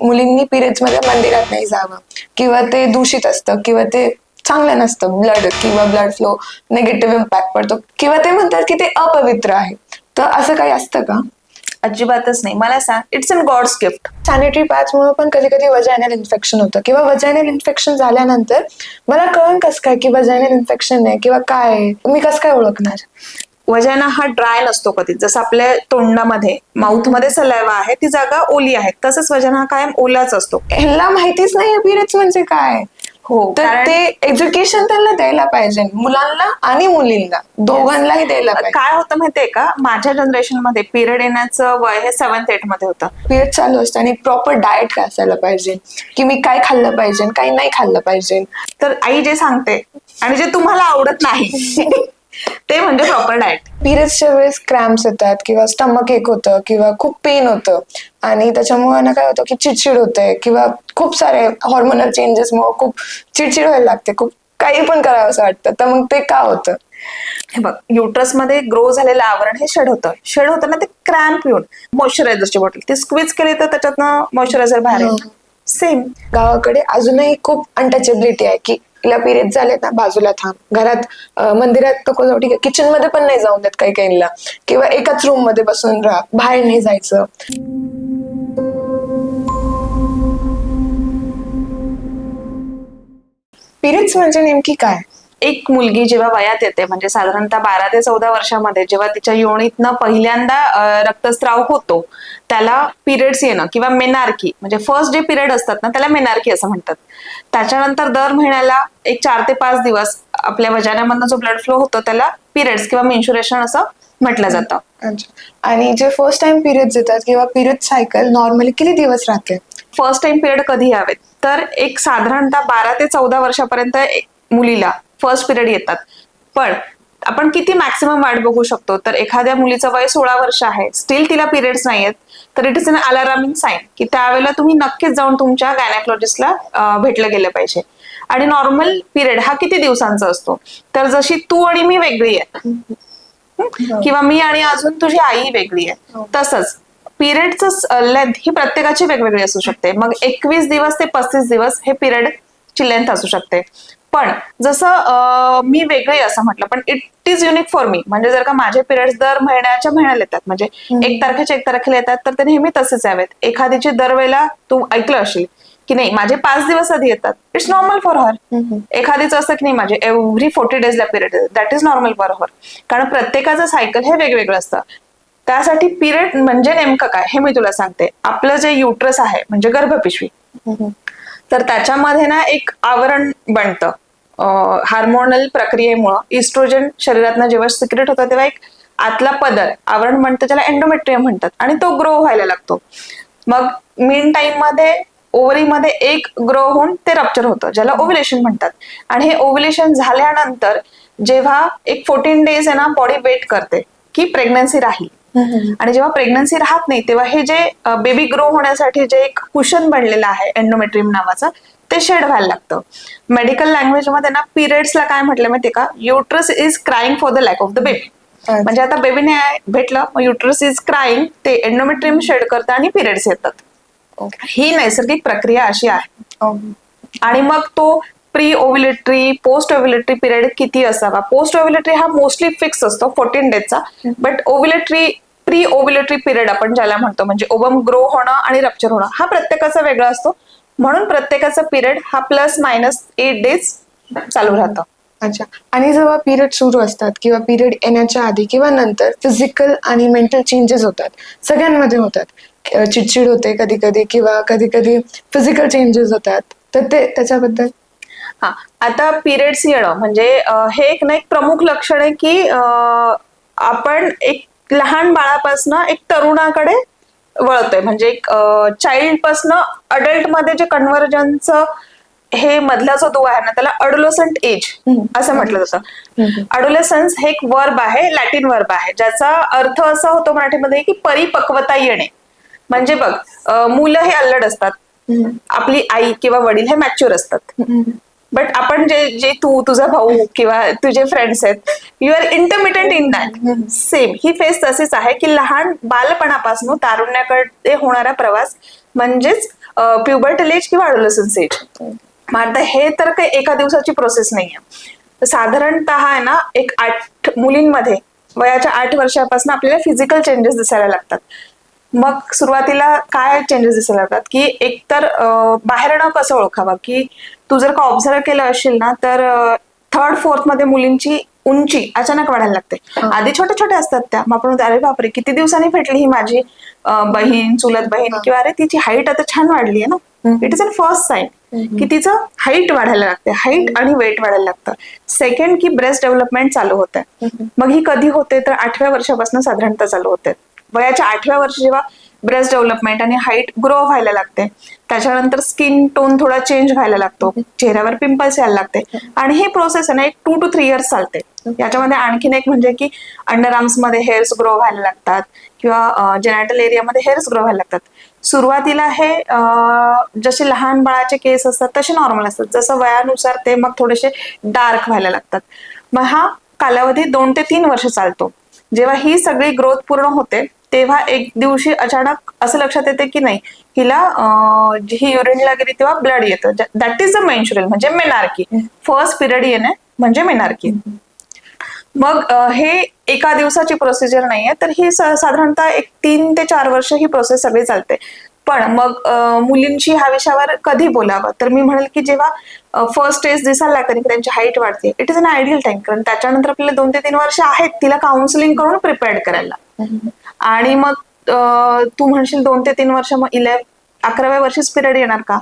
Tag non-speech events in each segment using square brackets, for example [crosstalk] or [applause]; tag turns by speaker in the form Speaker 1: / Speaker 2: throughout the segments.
Speaker 1: मुलींनी पिरियड्समध्ये मंदिरात नाही जावं. किंवा ते दूषित असतं किंवा ते चांगलं नसतं ब्लड किंवा ब्लड फ्लो निगेटिव्ह इम्पॅक्ट पडतो. किंवा ते म्हणतात की ते अपवित्र आहे. तर असं काही असतं का?
Speaker 2: अजिबातच नाही. मला सांग it's an God's gift
Speaker 1: sanitary पॅचमुळे पण कधी कधी वजायनल इन्फेक्शन होतं. किंवा वजायनल इन्फेक्शन झाल्यानंतर मला कळण कसं काय की वजायनल इन्फेक्शन आहे किंवा काय आहे? मी कसं काय ओळखणार?
Speaker 2: वजाना हा ड्राय नसतो कधी जसं आपल्या तोंडामध्ये माउथमध्ये सलायवा आहे ती जागा ओली आहे. तसंच वजना हा कायम ओलाच असतो.
Speaker 1: ह्यांना माहितीच नाही पिरियड्स म्हणजे काय.
Speaker 2: हो
Speaker 1: तर
Speaker 2: कारण
Speaker 1: ते एज्युकेशन त्यांना द्यायला पाहिजे. मुलांना आणि मुलींना. दोघांनाही द्यायला पाहिजे.
Speaker 2: काय होतं माहितीये का? माझ्या जनरेशनमध्ये पिरियड येण्याचं वय हे सेव्हन्थ एटमध्ये होतं.
Speaker 1: पिरियड चालू असतं आणि प्रॉपर डाएट काय असायला पाहिजे. की मी काय खाल्लं पाहिजे काय नाही खाल्लं पाहिजे.
Speaker 2: तर आई जे सांगते आणि जे तुम्हाला आवडत नाही [laughs] ते म्हणजे प्रॉपर डाएट
Speaker 1: पिरियड्सच्या वेळेस क्रॅम्प्स येतात किंवा स्टमक एक होतं किंवा खूप पेन होतं. आणि त्याच्यामुळे ना काय होतं की चिडचिड होते किंवा खूप सारे हॉर्मोनल चेंजेसमुळे खूप चिडचिड व्हायला लागते. खूप काही पण करावं असं वाटतं. तर मग ते का होतं?
Speaker 2: हे बघ युट्रसमध्ये ग्रो झालेलं आवरण हे शेड होतं. शेड होतं ना ते क्रॅम्प येऊन मॉइश्चरायझरची बॉटल ती स्क्वीज केली तर त्याच्यातनं मॉइश्चरायझर बाहेर येतं. सेम
Speaker 1: गावाकडे अजूनही खूप अनटचेबिलिटी आहे की तिला पिरियड झाले ना बाजूला थांब. घरात मंदिरात नको जाऊ ठीक आहे. किचनमध्ये पण नाही जाऊन देत काही काहींना. किंवा एकाच रूममध्ये बसून राहा. बाहेर नाही जायचं. पिरियड्स म्हणजे नेमकी काय?
Speaker 2: एक मुलगी जेव्हा वयात येते म्हणजे साधारणतः बारा ते चौदा वर्षामध्ये जेव्हा तिच्या योनीतनं पहिल्यांदा रक्तस्राव होतो त्याला पिरियड्स येणं किंवा मेनार्की म्हणजे फर्स्ट जे पिरियड असतात ना त्याला मेनार्की असं म्हणतात. त्याच्यानंतर दर महिन्याला एक चार ते पाच दिवस आपल्या वजानामधनं जो ब्लड फ्लो होतो त्याला पिरियड्स किंवा मेन्शुरेशन असं म्हटलं जातं.
Speaker 1: आणि जे फर्स्ट टाइम पिरियड्स येतात किंवा पिरियड सायकल नॉर्मली किती दिवस राहते?
Speaker 2: फर्स्ट टाइम पिरियड कधी यावेत? तर एक साधारणतः बारा ते चौदा वर्षापर्यंत मुलीला फर्स्ट पिरियड येतात. पण आपण किती मॅक्सिमम वाट बघू शकतो? तर एखाद्या मुलीचं वय सोळा वर्ष आहे स्टील तिला पिरियड्स नाही आहेत तर it is an alarming sign की त्यावेळेला तुम्ही नक्कीच जाऊन तुमच्या गायनेकोलॉजिस्टला भेटलं गेलं पाहिजे. आणि नॉर्मल पिरियड हा किती दिवसांचा असतो? तर जशी तू आणि मी वेगळी आहे? किंवा मी आणि अजून तुझी आई वेगळी आहे.
Speaker 1: हो.
Speaker 2: तसंच पिरियडचं लेंथ ही प्रत्येकाची वेगवेगळी असू शकते. मग एकवीस दिवस ते पस्तीस दिवस हे पिरियड ची लेंथ असू शकते. पण जसं मी वेगळी असं म्हटलं पण it is unique for me म्हणजे जर का माझे पिरियड्स दर महिन्याच्या महिन्याला येतात म्हणजे एक तारखेच्या एक तारखेला येतात तर ते नेहमी तसेच यावेत. एखादीची दरवेळेला तू ऐकलं असेल की नाही माझे पाच दिवस आधी येतात. इट्स नॉर्मल फॉर हर एखादीचं असतं की नाही माझे every forty डेजला period that is normal for her कारण प्रत्येकाचं सायकल हे वेगवेगळं असतं. त्यासाठी पिरियड म्हणजे नेमकं काय हे मी तुला सांगते. आपलं जे युट्रस आहे म्हणजे गर्भपिशवी. तर त्याच्यामध्ये ना एक आवरण बनतं हार्मोनल प्रक्रियेमुळं. इस्ट्रोजन शरीरातनं जेव्हा सिक्रेट होतं तेव्हा एक आतला पदर आवरण म्हणतं त्याला एन्डोमेट्रियम म्हणतात आणि तो ग्रो व्हायला लागतो. मग मेन टाइममध्ये ओव्हरीमध्ये एक ग्रो होऊन ते रप्चर होतं ज्याला ओव्युलेशन म्हणतात. आणि हे ओव्युलेशन झाल्यानंतर जेव्हा एक फोर्टीन डेज आहे ना बॉडी वेट करते की प्रेग्नन्सी राहील. आणि जेव्हा प्रेग्नन्सी राहत नाही तेव्हा हे जे बेबी ग्रो होण्यासाठी जे एक कुशन बनलेलं आहे एंडोमेट्रियम नावाचं ते शेड व्हायला लागतं. मेडिकल लँग्वेजमध्ये ना पिरियड्सला काय म्हटलं माहितीये का? Uterus is crying for the lack of the baby म्हणजे आता बेबीने भेटलं मग युट्रस इज क्राईंग ते एंडोमेट्रियम शेड करतं आणि पिरियड्स येतात. ही नैसर्गिक प्रक्रिया अशी आहे. आणि मग तो pre ovulatory post ovulatory period किती असावा? पोस्ट ओव्युलेटरी हा मोस्टली फिक्स असतो fourteen डेजचा but ovulatory pre ovulatory period आपण ज्याला म्हणतो म्हणजे ओबम ग्रो होणं आणि रप्चर होणं हा प्रत्येकाचा वेगळा असतो. म्हणून प्रत्येकाचा पिरियड हा प्लस मायनस एट डेज चालू राहतं.
Speaker 1: अच्छा. आणि जेव्हा पिरियड सुरू असतात किंवा पिरियड येण्याच्या आधी किंवा नंतर फिजिकल आणि मेंटल चेंजेस होतात सगळ्यांमध्ये होतात. चिडचिड होते कधी कधी किंवा कधी कधी फिजिकल चेंजेस होतात तर ते त्याच्याबद्दल?
Speaker 2: हा आता पिरियड्स येणं म्हणजे हे एक ना एक प्रमुख लक्षण आहे की आपण एक लहान बाळापासनं एक तरुणाकडे वळतोय. म्हणजे एक चाइल्ड पासनं अडल्टमध्ये जे कन्व्हर्जनचं हे मधला जो दुवा आहे ना त्याला अडोलसंट एज असं म्हटलं जातं. अडोलेसन्स हे एक वर्ब आहे लॅटिन वर्ब आहे. ज्याचा अर्थ असा होतो मराठीमध्ये की परिपक्वता येणे. म्हणजे बघ मुलं हे अल्लड असतात. आपली आई किंवा वडील हे मॅच्युअर असतात. बट आपण जे जे तू तुझा भाऊ किंवा तुझे फ्रेंड्स आहेत you are intermediate in that same he phase तशीच आहे की लहान बालपणापासून तारुण्याकडे होणारा प्रवास म्हणजेच प्युबर्टल एज किंवा अडोलसन्स एज मग हे तर काही एका दिवसाची प्रोसेस नाही आहे साधारणतः आहे ना एक आठ मुलींमध्ये वयाच्या आठ वर्षापासून आपल्याला फिजिकल चेंजेस दिसायला लागतात. मग सुरुवातीला काय चेंजेस दिसायला लागतात? की एकतर बाहेरनं कसं ओळखावं? की तू जर का ऑब्झर्व केलं असेल ना तर थर्ड फोर्थमध्ये मुलींची उंची अचानक वाढायला लागते. आधी छोट्या छोट्या असतात त्या. मग आपण अरे बापरे किती दिवसांनी भेटली ही माझी अं, बहीण चुलत बहीण? किंवा अरे तिची हाईट आता छान वाढली आहे ना. It is an first sign की तिचं हाईट वाढायला लागते. हाईट आणि वेट वाढायला लागतं. सेकंड की ब्रेस्ट डेव्हलपमेंट चालू होते मग ही कधी होते? तर आठव्या वर्षापासून साधारणतः चालू होते. वयाच्या आठव्या वर्षी जेव्हा ब्रेस्ट डेव्हलपमेंट आणि हाईट ग्रो व्हायला लागते. त्याच्यानंतर स्किन टोन थोडा चेंज व्हायला लागतो. चेहऱ्यावर पिंपल्स यायला लागते. आणि ही प्रोसेस आहे ना एक टू टू थ्री इयर्स चालते. याच्यामध्ये आणखीन एक म्हणजे की अंडर आर्म्समध्ये हेअर्स ग्रो व्हायला लागतात किंवा जेनॅटल एरियामध्ये हेअर्स ग्रो व्हायला लागतात. सुरुवातीला हे जसे लहान बाळाचे केस असतात तसे नॉर्मल असतात. जसं वयानुसार ते मग थोडेसे डार्क व्हायला लागतात. मग हा कालावधी दोन ते तीन वर्ष चालतो. जेव्हा ही सगळी ग्रोथ पूर्ण होते तेव्हा एक दिवशी अचानक असं लक्षात येते की नाही हिला ही युरिनला गेली तेव्हा ब्लड येतं. दॅट इज द मेन्शुरल म्हणजे मेनार्की फर्स्ट पिरियड येणे म्हणजे मेनार्की मग हे एका दिवसाची प्रोसिजर नाहीये तर ही साधारणतः एक तीन ते चार वर्ष ही प्रोसेस सगळी चालते. पण मग मुलींशी ह्या विषयावर कधी बोलावं? तर मी म्हणेल की जेव्हा फर्स्ट स्टेज दिसायला लागते की त्यांची हाईट वाढते it is an ideal time कारण त्याच्यानंतर आपल्याला दोन ते तीन वर्ष आहेत तिला काउन्सिलिंग करून प्रिपेअर्ड करायला. आणि मग तू म्हणशील दोन ते तीन वर्ष मग इलेव अकराव्या वर्षीच पिरियड येणार का?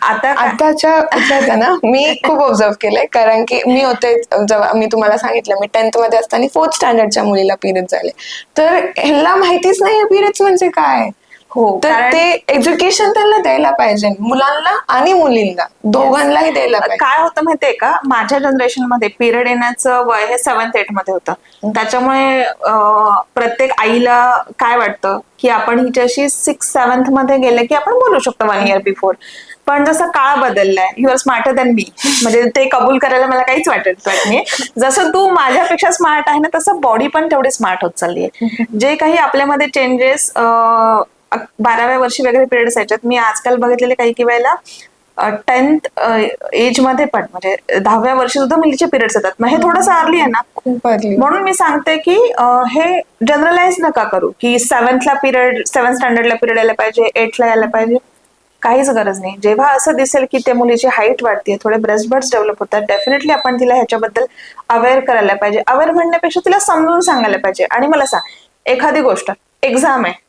Speaker 2: आता
Speaker 1: आताच्या ना मी खूप ऑब्झर्व केलंय कारण की मी होते जेव्हा मी तुम्हाला सांगितलं मी टेन्थमध्ये असताना फोर्थ स्टँडर्डच्या मुलीला पिरियड झाले. तर ह्याला माहितीच नाही पिरियड्स म्हणजे काय?
Speaker 2: हो
Speaker 1: तर
Speaker 2: कारण-
Speaker 1: ते एज्युकेशन त्यांना द्यायला पाहिजे मुलांना आणि मुलींना. दोघांनाही द्यायला पाहिजे.
Speaker 2: काय होतं माहितीये का? माझ्या जनरेशनमध्ये पिरियड येण्याचं वय हे सेव्हन्थ एटमध्ये होतं. त्याच्यामुळे अं, प्रत्येक आईला काय वाटतं? की आपण हिच्याशी सिक्स सेव्हन्थमध्ये गेले की आपण बोलू शकतो वन इयर बिफोर पण जसं काळ बदललाय you are smarter than me म्हणजे ते कबूल करायला मला काहीच वाटत नाही. [laughs] जसं तू माझ्यापेक्षा स्मार्ट आहे ना तसं बॉडी पण तेवढी स्मार्ट होत चालली आहे जे काही आपल्यामध्ये चेंजेस बाराव्या वर्षी वगैरे पिरियड्स यायच्यात मी आजकाल बघितलेले काही काही वेळेला टेन्थ एजमध्ये पण म्हणजे दहाव्या वर्षी सुद्धा मुलीचे पिरियड्स येतात. मग हे थोडंसं अर्ली आहे ना?
Speaker 1: खूप बदली
Speaker 2: म्हणून मी सांगते की हे जनरलाइज नका करू की सेव्हन्थला पिरियड सेव्हन्थ स्टँडर्डला पिरियड यायला पाहिजे एटला यायला पाहिजे. काहीच गरज नाही. जेव्हा असं दिसेल की त्या मुलीची हाईट वाढते थोडे ब्रेस्ट बर्ड्स डेव्हलप होतात डेफिनेटली आपण तिला ह्याच्याबद्दल अवेअर करायला पाहिजे. अवेअर म्हणण्यापेक्षा तिला समजून सांगायला पाहिजे. आणि मला सांग एखादी गोष्ट एक्झाम आहे.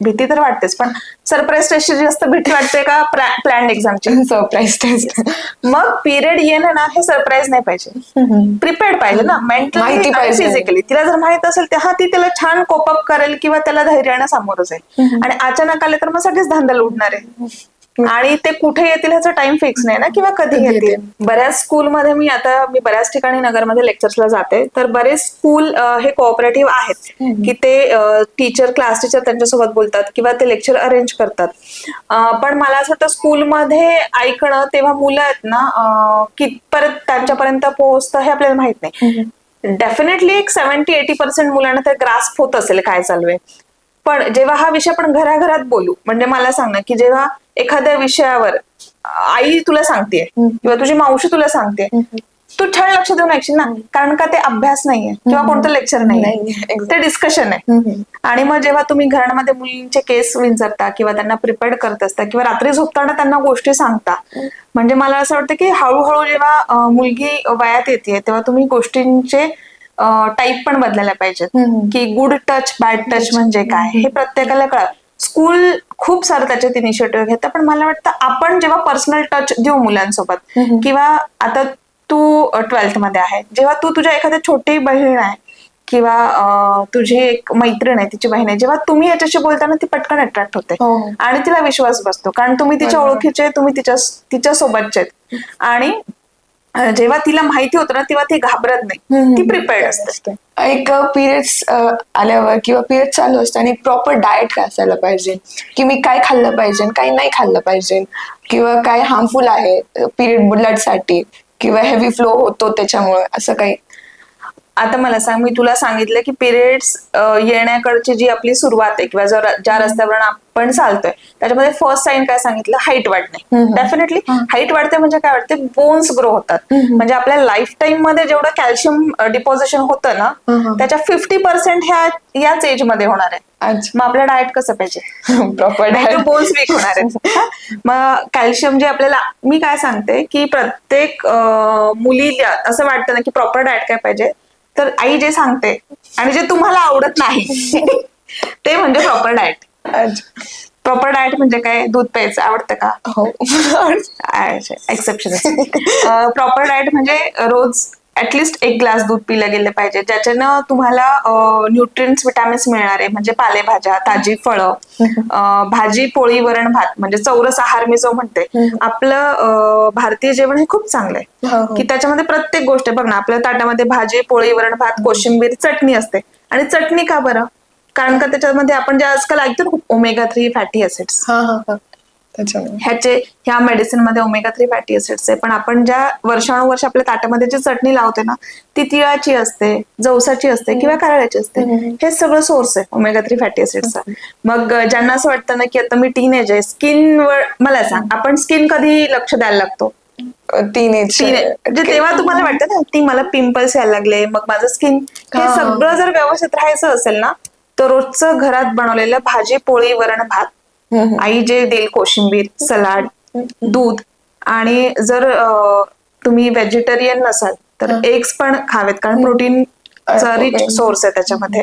Speaker 2: भीती तर वाटतेच पण सरप्राईज टेस्टची जास्त भीती वाटते का प्लॅन एक्झामची
Speaker 1: सरप्राईज टेस्ट
Speaker 2: मग पिरियड येणं ना हे सरप्राईज नाही पाहिजे. प्रिपेअर्ड पाहिजे ना मेंटली. फिजिकली तिला जर माहीत असेल तर हा ती त्याला छान कोपअप करेल किंवा त्याला धैर्यानं सामोरं जाईल. आणि अचानक आले तर मग सगळेच धांदल उडणार आहे. आणि ते कुठे येतील ह्याचा टाइम फिक्स नाही ना किंवा कधी येतील. बऱ्याच स्कूलमध्ये मी आता मी बऱ्याच ठिकाणी नगरमध्ये लेक्चर्सला जाते. तर बरेच स्कूल हे कोऑपरेटिव्ह आहेत की ते टीचर क्लास टीचर त्यांच्यासोबत बोलतात किंवा ते लेक्चर अरेंज करतात. पण मला असं वाटतं स्कूलमध्ये ऐकणं तेव्हा मुलं आहेत ना अं, कितपर्यंत त्यांच्यापर्यंत पोहोचतं हे आपल्याला माहीत नाही. डेफिनेटली एक सेव्हन्टी एटी पर्सेंट मुलांना ते ग्रास्प होत असेल काय चालू आहे. पण जेव्हा हा विषय आपण घराघरात बोलू म्हणजे मला सांग ना की जेव्हा एखाद्या विषयावर आई तुला सांगते किंवा तुझी मावशी तुला सांगते तू छान लक्ष देऊन ऐकशील ना कारण का ते अभ्यास नाहीये किंवा कोणतं लेक्चर नाही. ते डिस्कशन आहे. आणि मग जेव्हा तुम्ही घरामध्ये मुलींचे केस विंचरता किंवा त्यांना प्रिपेअर्ड करत असता किंवा रात्री झोपताना त्यांना गोष्टी सांगता म्हणजे मला असं वाटतं की हळूहळू जेव्हा मुलगी वयात येते तेव्हा तुम्ही गोष्टींचे टाईप पण बदलायला पाहिजेत. की गुड टच बॅड टच म्हणजे काय? हे प्रत्येकाला कळ. स्कूल खूप सारं त्याच्यात इनिशिएटिव्ह घेतं पण मला वाटतं आपण जेव्हा पर्सनल टच देऊ मुलांसोबत किंवा आता तू ट्वेल्थमध्ये आहे जेव्हा तू तुझ्या एखाद्या छोटी बहीण आहे किंवा तुझी एक मैत्रीण आहे तिची बहीण आहे जेव्हा तुम्ही याच्याशी बोलताना ती पटकन अट्रॅक्ट होते.
Speaker 1: हो.
Speaker 2: आणि तिला विश्वास बसतो कारण तुम्ही तिच्या. ओळखीचे तुम्ही तिच्या तिच्या सोबतचे. आणि जेव्हा तिला माहिती होतं ना तेव्हा ती घाबरत नाही. ती प्रिपेअर्ड असते.
Speaker 1: एक पिरियड्स आल्यावर किंवा पिरियड चालू असताना एक प्रॉपर डाएट काय असायला पाहिजे? की मी काय खाल्लं पाहिजे काय नाही खाल्लं पाहिजे? किंवा काय हार्मफुल आहे पिरियड ब्लडसाठी? किंवा हेवी फ्लो होतो त्याच्यामुळे? असं काही?
Speaker 2: आता मला सांग मी तुला सांगितलं की पिरियड्स येण्याकडची जी आपली सुरुवात आहे किंवा ज्या रस्त्यावर आपण चालतोय त्याच्यामध्ये फर्स्ट साईन काय सांगितलं? हाईट वाढणे. डेफिनेटली हाईट वाढते म्हणजे काय वाटते? बोन्स ग्रो होतात. म्हणजे आपल्या लाईफ टाईममध्ये जेवढं कॅल्शियम डिपॉझिशन होतं ना त्याच्या फिफ्टी पर्सेंट ह्या याच एजमध्ये होणार आहे. मग आपलं डाएट कसं पाहिजे?
Speaker 1: प्रॉपर डायट
Speaker 2: बोन्स वीक होणार आहेत [laughs] मग कॅल्शियम जे आपल्याला मी काय सांगते की प्रत्येक मुलीला असं वाटतं ना की प्रॉपर डाएट काय पाहिजे? तर आई जे सांगते आणि जे तुम्हाला आवडत नाही ते म्हणजे प्रॉपर डाएट प्रॉपर डाएट म्हणजे काय? दूध प्यायचं. आवडतं का?
Speaker 1: हो.
Speaker 2: एक्सेप्शन प्रॉपर डाएट म्हणजे रोज ऍटलिस्ट एक ग्लास दूध पिलं गेलं पाहिजे. ज्याच्यानं तुम्हाला न्यूट्रिएंट्स विटॅमिन्स मिळणार आहे म्हणजे पालेभाज्या ताजी फळं भाजी पोळी वरण भात म्हणजे चौरस आहार मी जो म्हणते आपलं भारतीय जेवण हे खूप चांगलं
Speaker 1: हो,
Speaker 2: आहे
Speaker 1: हो.
Speaker 2: की त्याच्यामध्ये प्रत्येक गोष्ट आहे बघ ना आपल्या ताटामध्ये भाजी पोळी वरण भात कोशिंबीर चटणी असते. आणि चटणी का बरं? कारण का त्याच्यामध्ये आपण जे आजकाल ऐकतो ना ओमेगा थ्री फॅटी ऍसिड्स
Speaker 1: हा हा हा. त्याच्यामुळे.
Speaker 2: ह्याचे ह्या मेडिसिनमध्ये ओमेगा थ्री फॅटी ऍसिड्स आहे. पण आपण ज्या वर्षानुवर्ष आपल्या ताटामध्ये जी चटणी लावते ना ती तिळाची असते जवसाची असते किंवा कारळ्याची असते. हे सगळं सोर्स आहे ओमेगा थ्री फॅटी ऍसिड्सचा मग ज्यांना असं वाटतं ना की आता मी टीनेज आहे स्किन वर मला सांग आपण स्किन कधी लक्ष द्यायला लागतो?
Speaker 1: टीनेज
Speaker 2: टीने म्हणजे तेव्हा तुम्हाला वाटतं ना ती मला पिंपल्स यायला लागले मग माझं स्किन हा. सगळं जर व्यवस्थित राहायचं असेल ना तर रोजचं घरात बनवलेलं भाजी पोळी वरण भात [laughs] आई जे देईल कोशिंबीर सलाड दूध आणि जर तुम्ही व्हेजिटेरियन नसाल तर एग्स पण खावेत कारण प्रोटीन रिच. सोर्स आहे त्याच्यामध्ये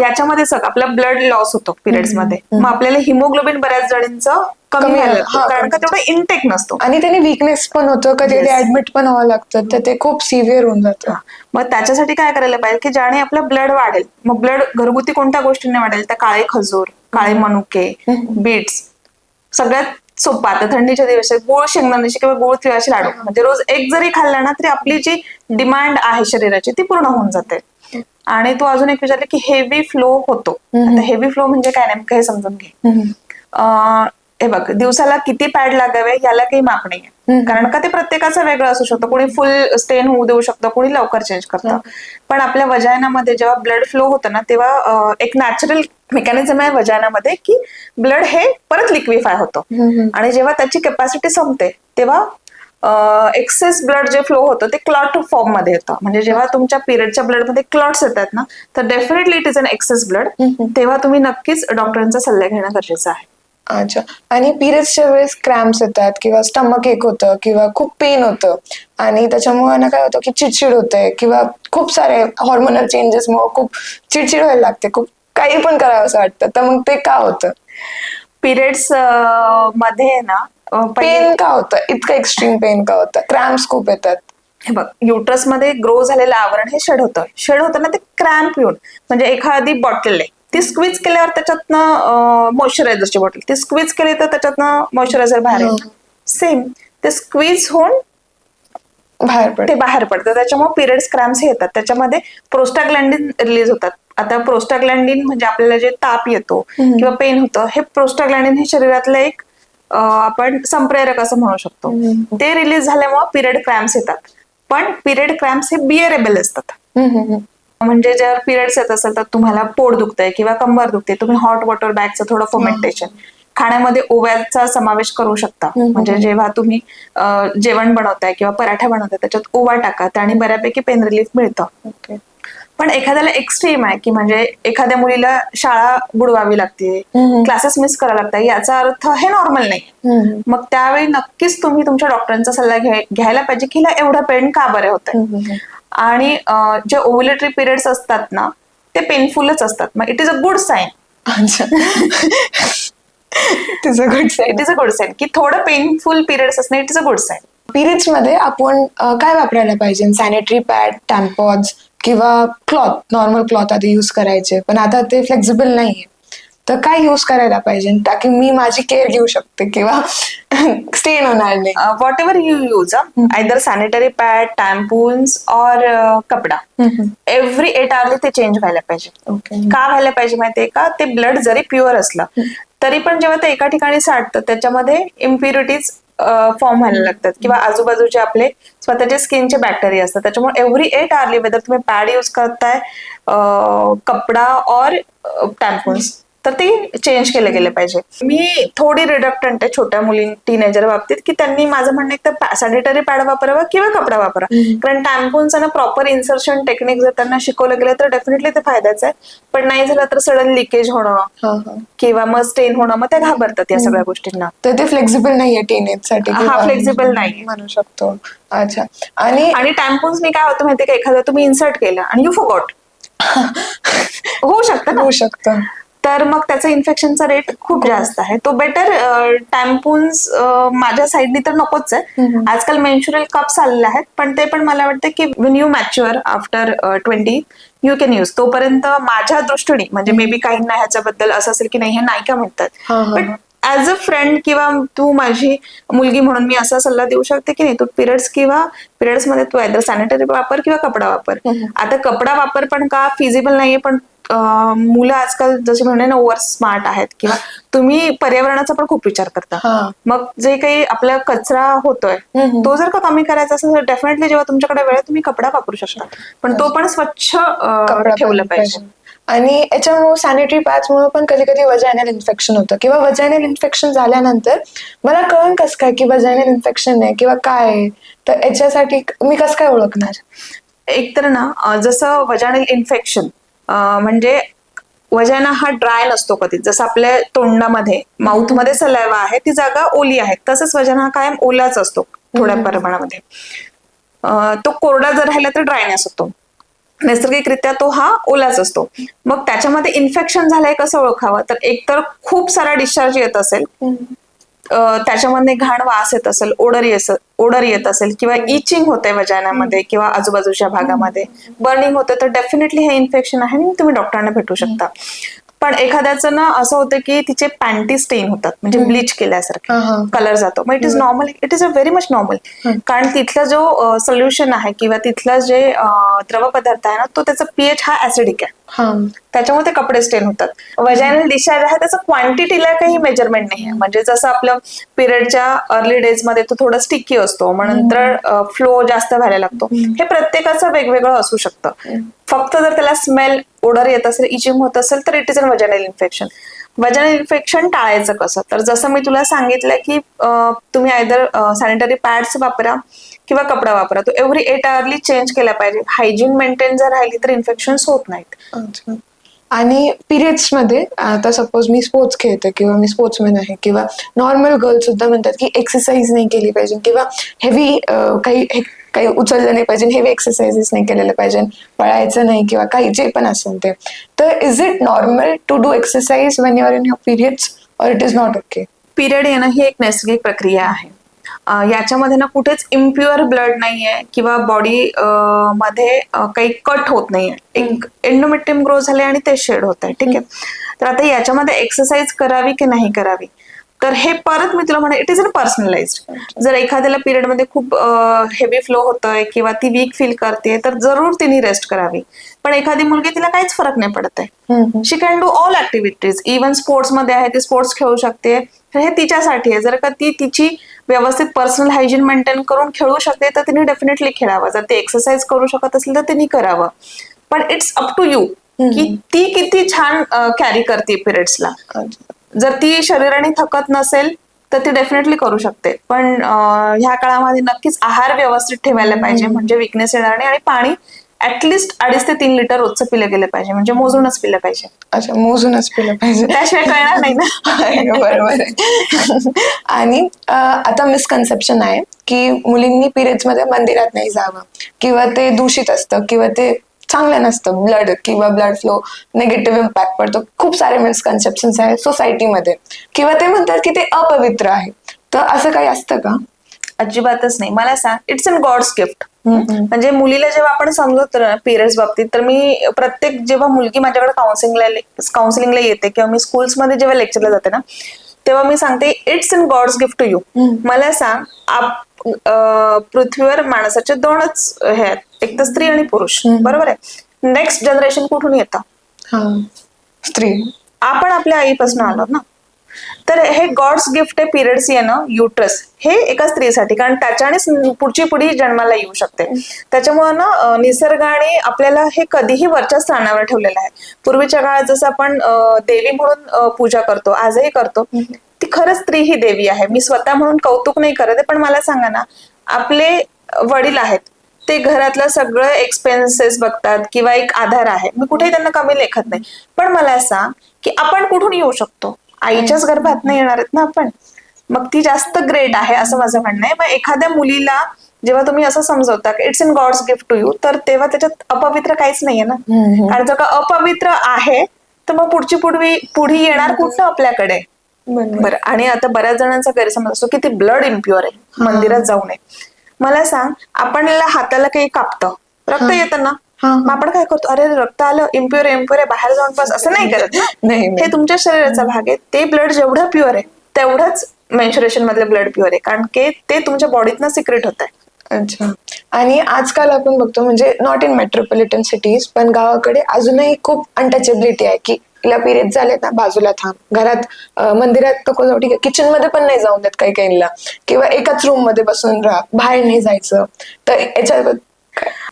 Speaker 2: याच्यामध्ये सग आपला ब्लड लॉस होतो पिरियड्समध्ये मग आपल्याला हिमोग्लोबिन बऱ्याच जणींचं कमी लागतं. कारण का. तेवढा इनटेक नसतो
Speaker 1: आणि त्याने विकनेस पण होतं कधी कधी. ऍडमिट पण व्हावं लागतं तर ते खूप सिव्हिअर होऊन जातं
Speaker 2: मग त्याच्यासाठी काय करायला पाहिजे की ज्याने आपलं ब्लड वाढेल मग ब्लड घरगुती कोणत्या गोष्टींनी वाढेल तर काळे खजूर काळे मनुके बीट्स सगळ्यात सोपं. आता थंडीच्या दिवस आहे गुळ शेंगदाण्याची किंवा गुळ तिळाची लाडू. म्हणजे रोज एक जरी खाल्ला ना तरी आपली जी डिमांड आहे शरीराची ती पूर्ण होऊन जाते. आणि तू अजून एक विचारलं की हेवी फ्लो होतो. आता हेवी फ्लो म्हणजे काय नेमकं हे समजून घे. हे बघ दिवसाला किती पॅड लागावे याला काही माप नाहीये. कारण का ते प्रत्येकाचं वेगळं असू शकतं. कोणी फुल स्टेन होऊ देऊ शकतं कोणी लवकर चेंज करतं. पण आपल्या वजायनामध्ये जेव्हा ब्लड फ्लो होतं ना तेव्हा एक नॅचरल मेकॅनिझम आहे वजायनामध्ये की ब्लड हे परत लिक्विफाय होतं. आणि जेव्हा त्याची कॅपॅसिटी संपते तेव्हा एक्सेस ब्लड जे फ्लो होतं ते क्लॉट फॉर्ममध्ये येतं. म्हणजे जेव्हा तुमच्या पिरियडच्या ब्लडमध्ये क्लॉट्स येतात ना तर definitely it is an excess blood तेव्हा तुम्ही नक्कीच डॉक्टरांचा सल्ला घेणं गरजेचं आहे.
Speaker 1: अच्छा. आणि पिरियड्सच्या वेळेस क्रॅम्प्स येतात किंवा स्टमक एक होतं किंवा खूप पेन होतं. आणि त्याच्यामुळे ना काय होतं की चिडचिड होते किंवा खूप सारे हॉर्मोनल चेंजेसमुळे खूप चिडचिड व्हायला लागते. खूप काही पण करावं असं वाटतं. तर मग ते का होतं?
Speaker 2: पिरियड्समध्ये ना
Speaker 1: पेन का होतं? इतकं एक्स्ट्रीम पेन का होतं? क्रॅम्प्स खूप येतात.
Speaker 2: हे बघ युट्रसमध्ये ग्रो झालेलं आवरण हे शेड होतं. शेड होतं ना ते क्रॅम्प येऊन म्हणजे एखादी बॉटल आहे ती स्क्वीज केल्यावर त्याच्यातनं मॉइश्चरायझरची बॉटल ती स्क्वीज केली तर त्याच्यातनं मॉइश्चरायझर बाहेर येईल सेम ते स्क्वीज होऊन
Speaker 1: बाहेर
Speaker 2: ते
Speaker 1: पडते.
Speaker 2: बाहेर पडतं. त्याच्यामुळे पिरियड्स क्रॅम्प्स येतात. त्याच्यामध्ये प्रोस्टाग्लॅन्डिन रिलीज होतात. आता प्रोस्टाग्लॅन्डिन म्हणजे आपल्याला जे ताप येतो किंवा पेन होतं हे प्रोस्टाग्लॅन्डिन हे शरीरातलं एक आपण संप्रेरक असं म्हणू शकतो. ते रिलीज झाल्यामुळे पिरियड क्रॅम्प्स येतात. पण पिरियड क्रॅम्प्स हे बिअरेबल असतात. म्हणजे जर पिरियड्स येत असेल तर तुम्हाला पोट दुखतंय किंवा कंबर दुखते तुम्ही हॉट वॉटर बॅगचं थोडं फर्मेंटेशन खाण्यामध्ये ओव्याचा समावेश करू शकता. म्हणजे जेव्हा तुम्ही जेवण बनवताय किंवा पराठा बनवताय त्याच्यात ओवा टाका त्याने बऱ्यापैकी पेन रिलीफ मिळतं. पण एखाद्याला एक्स्ट्रीम आहे की म्हणजे एखाद्या मुलीला शाळा बुडवावी लागते क्लासेस मिस करावं लागतात याचा अर्थ हे नॉर्मल नाही. मग त्यावेळी नक्कीच तुम्ही तुमच्या डॉक्टरांचा सल्ला घ्याय- घ्यायला पाहिजे की हिला एवढं पेन का बरे होत आणि अं, जे ओव्युलेटरी पिरियड्स असतात ना ते पेनफुलच असतात. मग it is a good sign
Speaker 1: अच्छा. तिचं good side
Speaker 2: it is a good sign की थोडं पेनफुल पिरियड्स असणं it is a good sign
Speaker 1: पिरियड्समध्ये आपण अं, काय वापरायला पाहिजे? सॅनिटरी पॅड टॅम्पॉज किंवा क्लॉथ नॉर्मल क्लॉथ आधी यूज करायचे. पण आता ते फ्लेक्झिबल नाहीये. तर काय यूज करायला पाहिजे? ताकी मी माझी केअर घेऊ शकते किंवा स्टेन होणार नाही
Speaker 2: whatever you use either sanitary pad tampons और कपडा. एव्हरी एट आवरली ते चेंज व्हायला पाहिजे. का व्हायला पाहिजे माहितीये का? ते ब्लड जरी प्युअर असलं तरी पण जेव्हा ते एका ठिकाणी साठतं त्याच्यामध्ये इम्प्युरिटीज फॉर्म व्हायला लागतात. किंवा आजूबाजूचे आपले स्वतःचे स्किनचे बॅक्टेरिया असतात. त्याच्यामुळे एव्हरी एट आवरली वेदर तुम्ही पॅड यूज करताय कपडा और टॅम्पून्स तर ते चेंज केले गेले पाहिजे. मी थोडी रिडक्टंट आहे छोट्या मुली टीनेजर बाबतीत की त्यांनी माझं म्हणणं एक तर सॅनिटरी पॅड वापरावा किंवा कपडा वापरा. कारण टॅम्पूनचं ना प्रॉपर इन्सर्शन टेक्निक जर त्यांना शिकवलं गेलं तर डेफिनेटली ते फायद्याचं आहे. पण नाही झालं तर सडन लिकेज होणं किंवा मग स्टेन होणं मग त्या घाबरतात या सगळ्या गोष्टींना.
Speaker 1: तर ते फ्लेक्झिबल नाहीये टीनेजसाठी
Speaker 2: हा, flexible नाहीये.
Speaker 1: म्हणू शकतो. अच्छा. आणि
Speaker 2: आणि टॅम्पून्सनी काय होतं माहितीये का? एखादं तुम्ही इन्सर्ट केलं आणि यू फॉगॉट [laughs] होऊ शकतं
Speaker 1: होऊ शकतं.
Speaker 2: तर मग त्याचा इन्फेक्शनचा रेट खूप जास्त आहे. तो बेटर टॅम्पून्स माझ्या साईडनी तर नकोच आहे. आजकाल मेन्शुरल कप्स आलेले आहेत पण ते पण मला वाटतं की when you mature after twenty you can use तोपर्यंत माझ्या दृष्टीने म्हणजे मे बी काहींना ह्याच्याबद्दल असं असेल की नाही हे नाही का म्हणतात.
Speaker 1: हा, हा,
Speaker 2: पण ऍज अ फ्रेंड किंवा तू माझी मुलगी म्हणून मी असा सल्ला देऊ शकते की नाही तू पिरियड्स किंवा पिरियड्समध्ये तू आयदर सॅनिटरी वापर किंवा कपडा वापर. आता कपडा वापर पण का फिजिबल नाहीये पण मुलं आजकाल जसे म्हणे ना ओव्हर स्मार्ट आहेत किंवा तुम्ही पर्यावरणाचा पण खूप विचार करता. मग जे काही आपला कचरा होतोय. तो जर का कमी करायचा असेल तर डेफिनेटली जेव्हा तुमच्याकडे वेळ तुम्ही कपडा वापरू शकता. पण तो पण स्वच्छ ठेवलं पाहिजे.
Speaker 1: आणि याच्यामुळे सॅनिटरी पॅचमुळे पण कधी कधी वजायनल इन्फेक्शन होतं. किंवा वजायनल इन्फेक्शन झाल्यानंतर मला कळण कसं काय की वजायनल इन्फेक्शन आहे किंवा काय आहे? तर याच्यासाठी मी कसं काय ओळखणार?
Speaker 2: एक तर ना जसं वजानल इन्फेक्शन म्हणजे वजाना हा ड्राय नसतो कधी जसं आपल्या तोंडामध्ये माउथमध्ये सलायवा आहे ती जागा ओली आहे. तसंच वजना हा कायम ओलाच असतो थोड्या प्रमाणामध्ये. तो कोरडा जर राहिला तर ड्रायनेस होतो नैसर्गिकरित्या तो हा ओलाच असतो. मग त्याच्यामध्ये इन्फेक्शन झालंय कसं ओळखावं? तर एकतर खूप सारा डिस्चार्ज येत असेल. त्याच्यामध्ये घाण वास येत असेल ओडर येत ओडर येत असेल किंवा इचिंग होते वजानामध्ये किंवा आजूबाजूच्या भागामध्ये. बर्निंग होते तर डेफिनेटली हे इन्फेक्शन आहे आणि तुम्ही डॉक्टरांना भेटू शकता. पण एखाद्याचं ना असं होतं की तिचे पॅन्टी स्टेन होतात म्हणजे ब्लीच केल्यासारखे. कलर जातो. मग it is normal it is a very much normal कारण तिथला जो सोल्युशन आहे किंवा तिथलं जे द्रव पदार्थ आहे ना तो त्याचा पीएच हा ऍसिडिक आहे.
Speaker 1: हा.
Speaker 2: त्याच्यामुळे ते कपडे स्टेन होतात. वजायनल डिस्चार्ज आहे त्याचं क्वांटिटीला काही मेजरमेंट नाही आहे. म्हणजे जसं आपलं पिरियडच्या अर्ली डेजमध्ये तो थोडा स्टिकी असतो मग नंतर फ्लो जास्त व्हायला लागतो. हे प्रत्येकाचं वेगवेगळं असू शकतं. फक्त जर त्याला स्मेल ओडर येत असेल इचिंग होत असेल तर it is an vaginal infection vaginal infection टाळायचं कसं? तर जसं मी तुला सांगितलं की तुम्ही आयदर सॅनिटरी पॅड्स वापरा किंवा कपडा वापरा. तो एव्हरी एट आवरली चेंज केला पाहिजे. हायजीन मेंटेन जर राहिली तर इन्फेक्शन होत नाहीत.
Speaker 1: आणि पिरियड्समध्ये आता सपोज मी स्पोर्ट्स खेळते किंवा मी स्पोर्ट्समॅन आहे किंवा नॉर्मल गर्ल सुद्धा म्हणतात की एक्सरसाइज नाही केली पाहिजे किंवा हेवी काही हे- काही उचललं नाही पाहिजे हेवी एक्सरसाइजेस नाही केलेलं पाहिजे पळायचं नाही किंवा काही जे पण असेल ते. तर is it normal to do exercise when your in your periods और it is not okay
Speaker 2: period येणं ही एक नैसर्गिक प्रक्रिया आहे. याच्यामध्ये ना कुठेच इम्प्युअर ब्लड नाहीये किंवा बॉडी मध्ये काही कट होत नाहीये. एक एंडोमेट्रियम ग्रो झाले आणि ते शेड होत आहे ठीक आहे? तर आता याच्यामध्ये एक्सरसाइज करावी की नाही करावी? तर हे परत मी तुला म्हणा इट इज अ पर्सनलाइज जर एखाद्याला पिरियडमध्ये खूप हेवी फ्लो होतोय किंवा ती वीक फील करते तर जरूर तिने रेस्ट करावी. पण एखादी मुलगी तिला काहीच फरक नाही पडत आहे she can do all activities even स्पोर्ट्समध्ये आहे ती स्पोर्ट्स खेळू शकते. तर हे तिच्यासाठी आहे. जर का ती तिची व्यवस्थित पर्सनल हायजीन मेंटेन करून खेळू शकते तर तिने डेफिनेटली खेळावं. जर ती एक्सरसाइज करू शकत असेल तर तिने करावं. पण इट्स अप टू यू की ती किती छान कॅरी करते पिरियड्सला जर ती शरीराने थकत नसेल तर ती डेफिनेटली करू शकते. पण ह्या काळामध्ये नक्कीच आहार व्यवस्थित ठेवायला पाहिजे. म्हणजे विकनेस येणार नाही आणि पाणी ऍटलिस्ट अडीच ते तीन लिटर रोजचं पिलं गेलं पाहिजे. म्हणजे मोजूनच पिलं पाहिजे.
Speaker 1: अच्छा मोजूनच पिलं पाहिजे.
Speaker 2: त्याशिवाय कळणार नाही ना.
Speaker 1: बरोबर आहे. आणि आता मिसकन्सेप्शन आहे की मुलींनी पिरियड्समध्ये मंदिरात नाही जावं. किंवा ते दूषित असतं किंवा ते चांगलं नसतं. ब्लड किंवा ब्लड फ्लो निगेटिव्ह इम्पॅक्ट पडतो. खूप सारे मिसकन्सेप्शन आहेत सोसायटीमध्ये किंवा ते म्हणतात की ते अपवित्र आहे. तर असं काही असतं का?
Speaker 2: अजिबातच नाही. मला सांग इट्स अन गॉड्स गिफ्ट म्हणजे मुलीला जेव्हा आपण समजवतो ना पिरियड्स बाबतीत तर मी प्रत्येक जेव्हा मुलगी माझ्याकडे काउन्सिलिंगला काउन्सिलिंगला येते किंवा मी स्कूल्समध्ये जेव्हा लेक्चरला जाते ना तेव्हा मी सांगते it's in God's gift to you मला सांग आप पृथ्वीवर माणसाचे दोनच हे आहेत एक तर स्त्री आणि पुरुष. बरोबर आहे? नेक्स्ट जनरेशन कुठून येतं?
Speaker 1: हा. स्त्री.
Speaker 2: आपण आपल्या आईपासून आलो ना. तर हे गॉड्स गिफ्ट आहे पिरियड्स येणं युट्रस हे एका स्त्रीसाठी कारण त्याच्यानेच पुढची पिढी जन्माला येऊ शकते. त्याच्यामुळे ना निसर्गाने आपल्याला हे कधीही वरच्या स्थानावर ठेवलेलं आहे. पूर्वीच्या काळात जसं आपण देवी म्हणून पूजा करतो आजही करतो ती खरंच स्त्री ही देवी आहे. मी स्वतः म्हणून कौतुक नाही करत आहे, पण मला सांगा ना आपले वडील आहेत ते घरातलं सगळं एक्सपेन्सेस बघतात किंवा एक आधार आहे. मी कुठेही त्यांना कमी लेखत नाही. पण मला सांग की आपण कुठून येऊ शकतो? आईच्याच गर्भात नाही येणार आहेत ना आपण. मग ती जास्त ग्रेट आहे असं माझं म्हणणं आहे. मग एखाद्या मुलीला जेव्हा तुम्ही असं समजवता की it's in God's gift to you तर तेव्हा त्याच्यात अपवित्र काहीच नाहीये ना. कारण जर का अपवित्र आहे तर मग पुढची पुढवी पुढी येणार कुठं आपल्याकडे? बरं आणि आता बऱ्याच जणांचा गैरसमज असतो की ते ब्लड इम्प्युअर आहे मंदिरात जाऊ नये. मला सांग आपल्याला हाताला काही कापतं रक्त येतं ना. मग आपण काय करतो? अरे रक्त आलं इम्प्युअर इम्प्युअर आहे बाहेर जाऊन बस असं नाही करत. [laughs]
Speaker 1: नाही.
Speaker 2: हे तुमच्या शरीराचा भाग आहे. ते ब्लड जेवढं प्युअर आहे तेवढंच मेन्शुरेशन मधलं ब्लड प्युअर आहे. कारण की ते तुमच्या बॉडीतनं सिक्रेट होत आहे
Speaker 1: अच्छा. आणि आजकाल आपण बघतो म्हणजे नॉट इन मेट्रोपॉलिटन सिटीज पण गावाकडे अजूनही खूप अनटचेबिलिटी आहे की तिला पिरियड झाले ना बाजूला थांब. घरात मंदिरात नको जाऊ ठीक आहे. किचनमध्ये पण नाही जाऊन देत काही काहींना. किंवा एकाच रूममध्ये बसून राहा. बाहेर नाही जायचं. तर याच्या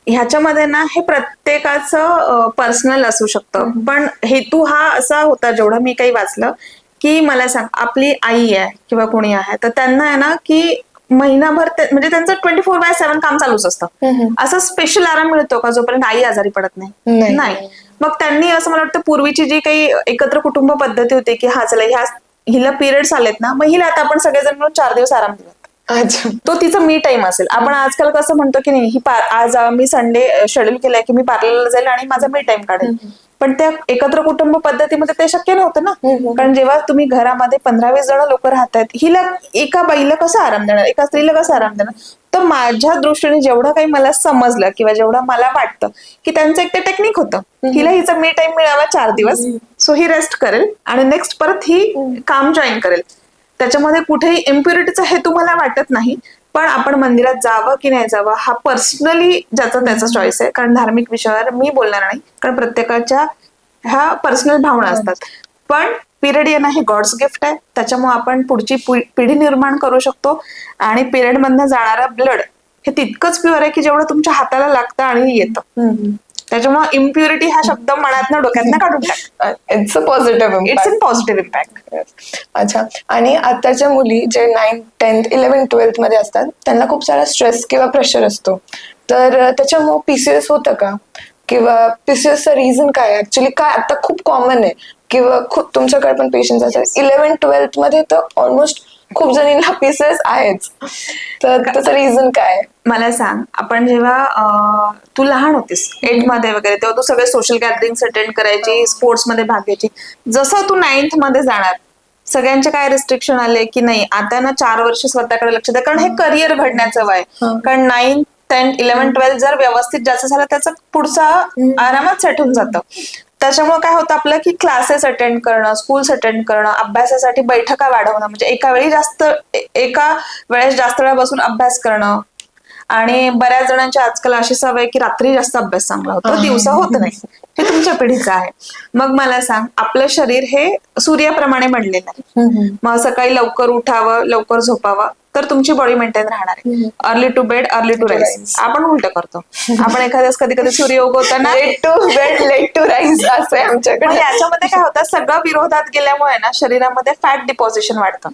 Speaker 2: ह्याच्यामध्ये ना हे प्रत्येकाचं पर्सनल असू शकतं. पण हेतू हा असा होता जेवढं मी काही वाचलं की मला सांग आपली आई आहे किंवा कोणी आहे तर त्यांना आहे ना की महिनाभर म्हणजे त्यांचं ट्वेंटी फोर बाय सेव्हन काम चालूच असतं. असं स्पेशल आराम मिळतो का जोपर्यंत आई आजारी पडत नाही?
Speaker 1: नाही.
Speaker 2: नाही. मग त्यांनी असं मला वाटतं पूर्वीची जी काही एकत्र कुटुंब पद्धती होती की हा चला ह्या हिला पिरियड्स आलेत ना मग हिला आता आपण सगळेजण मिळून चार दिवस आराम दिला
Speaker 1: अच्छा.
Speaker 2: तो तिचा मी टाइम असेल. आपण आजकाल कसं म्हणतो की नाही ही पा- आज अं, मी संडे शेड्यूल केलाय की मी पार्लरला जाईल आणि माझा मी टाइम काढेल. पण त्या एकत्र कुटुंब पद्धतीमध्ये ते शक्य नव्हतं ना. कारण जेव्हा तुम्ही घरामध्ये पंधरा वीस जण लोक राहतात हिला एका बाईला कसं आराम देणार? एका स्त्रीला कसं आराम देणार? तर माझ्या दृष्टीने जेवढं काही मला समजलं किंवा जेवढं मला वाटतं की त्यांचं एक ते टेक्निक होतं. हिला हिचा मी टाइम मिळावा चार दिवस सो ही रेस्ट करेल आणि नेक्स्ट परत ही काम जॉईन करेल. त्याच्यामध्ये कुठेही इम्प्युरिटीचा हेतू मला वाटत नाही. पण आपण मंदिरात जावं की नाही जावं हा पर्सनली ज्याचा त्याचा चॉईस आहे. कारण धार्मिक विषयावर मी बोलणार नाही. कारण प्रत्येकाच्या ह्या पर्सनल भावना असतात. पण पिरियड येणं हे गॉड्स गिफ्ट आहे. त्याच्यामुळे आपण पुढची पिढी निर्माण करू शकतो. आणि पिरियड मधनं जाणारं ब्लड हे तितकंच प्युअर आहे की जेवढं तुमच्या हाताला लागतं आणि येतं. त्याच्यामुळे इम्प्युरिटी हा शब्द मनातनं डोक्यातनं काढून टाक.
Speaker 1: It's a positive
Speaker 2: it's in positive impact
Speaker 1: अच्छा. आणि आताच्या मुली जे नाईन्थ टेन्थ इलेव्हन ट्वेल्थमध्ये असतात त्यांना खूप सारा स्ट्रेस किंवा प्रेशर असतो. तर त्याच्यामुळे पीसीएस होतं का? किंवा पीसीएसचं रिझन काय? ऍक्च्युली काय? आता खूप कॉमन आहे. किंवा खूप तुमच्याकडे पण पेशन्स असतात. इलेव्हन ट्वेल्थमध्ये तर ऑलमोस्ट खूप जणींना पीसीएस आहेच तर त्याचं रिझन काय?
Speaker 2: मला सांग आपण जेव्हा तू लहान होतीस एटमध्ये वगैरे तेव्हा तू सगळे सोशल गॅदरिंग अटेंड करायची स्पोर्ट्समध्ये भाग घ्यायची. जसं तू नाईन्थमध्ये जाणार सगळ्यांचे काय रिस्ट्रिक्शन आले की नाही? आता ना चार वर्ष स्वतःकडे लक्ष द्या कारण हे करिअर घडण्याचं वय
Speaker 1: हं.
Speaker 2: कारण नाईन्थ टेन्थ इलेव्हन ट्वेल्थ जर व्यवस्थित जास्त झालं त्याचं पुढचा आरामात सेट होऊन जातं. त्याच्यामुळे काय होतं आपलं की क्लासेस अटेंड करणं स्कूल्स अटेंड करणं अभ्यासासाठी बैठका वाढवणं म्हणजे एका वेळी जास्त एका वेळेस जास्त वेळा बसून अभ्यास करणं. आणि बऱ्याच जणांची आजकाल अशी सवय की रात्री जास्त अभ्यास चांगला होतो दिवसा होत नाही. हे तुमच्या पिढीचं आहे. मग मला सांग आपलं शरीर हे सूर्याप्रमाणे बनलेलं आहे. मग सकाळी लवकर उठावं लवकर झोपावं. तर तुमची बॉडी मेंटेन राहणार आहे. Early to bed early to rise. आपण उलट करतो. [laughs] आपण एखाद्यास कधी कधी सूर्य उगवताना
Speaker 1: late to bed late to rise असं आहे आमच्याकडे.
Speaker 2: याच्यामध्ये काय होतं सगळं विरोधात गेल्यामुळे ना शरीरामध्ये फॅट डिपॉझिशन वाढतं.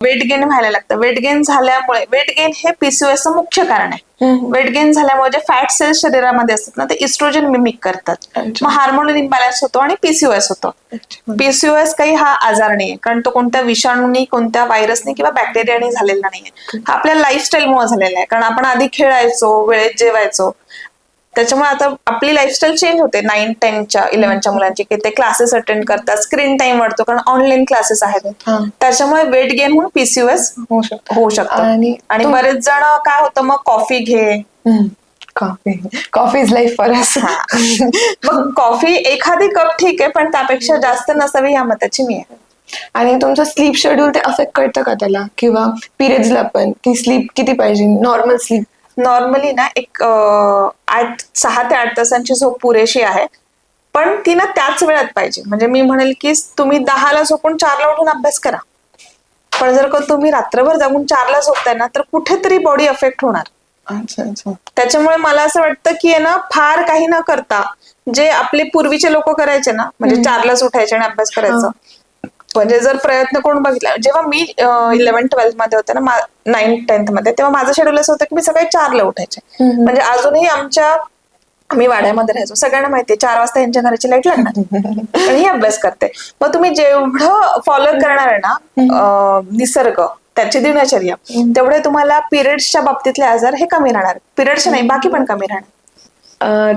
Speaker 2: वेट गेन व्हायला लागतं. वेट गेन झाल्यामुळे वेट गेन हे पीसीओएस मुख्य कारण आहे. वेट गेन झाल्यामुळे जे फॅट सेल्स शरीरामध्ये असतात ना ते इस्ट्रोजन मिमिक करतात. मग हार्मोनल इम्बॅलन्स होतो आणि पीसीओएस होतो. पीसीओएस काही हा आजार नाहीये कारण तो कोणत्या विषाणूनी कोणत्या व्हायरसनी किंवा बॅक्टेरियानी झालेला नाहीये. हा आपल्या लाईफस्टाईलमुळे झालेला आहे. कारण आपण आधी खेळायचो वेळेत जेवायचो. त्याच्यामुळे आता आपली लाईफस्टाईल चेंज होते नाईन टेनच्या इलेव्हनच्या मुलांची की ते क्लासेस अटेंड करतात स्क्रीन टाइम वाढतो कारण ऑनलाईन क्लासेस आहेत. त्याच्यामुळे वेट गेन म्हणून पीसीओएस
Speaker 1: होऊ शकतं. आणि
Speaker 2: बरेच जण काय होतं मग कॉफी घे.
Speaker 1: Coffee coffee is life for us
Speaker 2: मग कॉफी एखादी कप ठीक आहे पण त्यापेक्षा जास्त नसावी या मताची मी आहे.
Speaker 1: आणि तुमचं स्लीप शेड्यूल ते अफेक्ट करतं का त्याला? किंवा पिरियड्सला पण की स्लीप किती पाहिजे? नॉर्मल स्लीप
Speaker 2: नॉर्मली ना एक आठ सहा ते आठ तासांची झोप पुरेशी आहे. पण ती ना त्याच वेळात पाहिजे. म्हणजे मी म्हणेल की तुम्ही दहाला झोपून चारला उठून अभ्यास करा. पण जर का तुम्ही रात्रभर जागून चारला झोपताय ना तर कुठेतरी बॉडी अफेक्ट होणार.
Speaker 1: अच्छा अच्छा.
Speaker 2: त्याच्यामुळे मला असं वाटतं की ना फार काही न करता जे आपले पूर्वीचे लोक करायचे ना म्हणजे चारलाच उठायचे आणि अभ्यास करायचं. म्हणजे जर प्रयत्न करून बघितला जेव्हा मी इलेव्हन ट्वेल्थमध्ये होते ना नाईन्थ टेन्थमध्ये तेव्हा माझं शेड्यूल असं होतं की मी सकाळी चारला उठायचे. म्हणजे अजूनही आमच्या आम्ही वाड्यामध्ये राहायचो. सगळ्यांना माहितीये चार वाजता यांच्या घराची लाइट लागणार. [laughs] आणि ही अभ्यास करते. मग तुम्ही जेवढं फॉलो करणार आहे ना निसर्ग त्याची दिनचर्या तेवढे तुम्हाला पिरियड्सच्या बाबतीतले आजार हे कमी राहणार. पिरियड्स नाही बाकी पण कमी राहणार.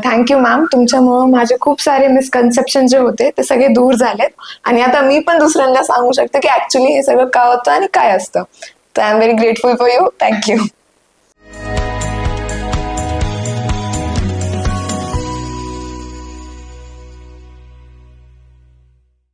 Speaker 1: थँक्यू मॅम तुमच्यामुळं माझे खूप सारे मिसकन्सेप्शन जे होते ते सगळे दूर झालेत. आणि आता मी पण दुसऱ्यांना सांगू शकते की ऍक्च्युली हे सगळं का होतं आणि काय असतं. तर I am very grateful for you thank you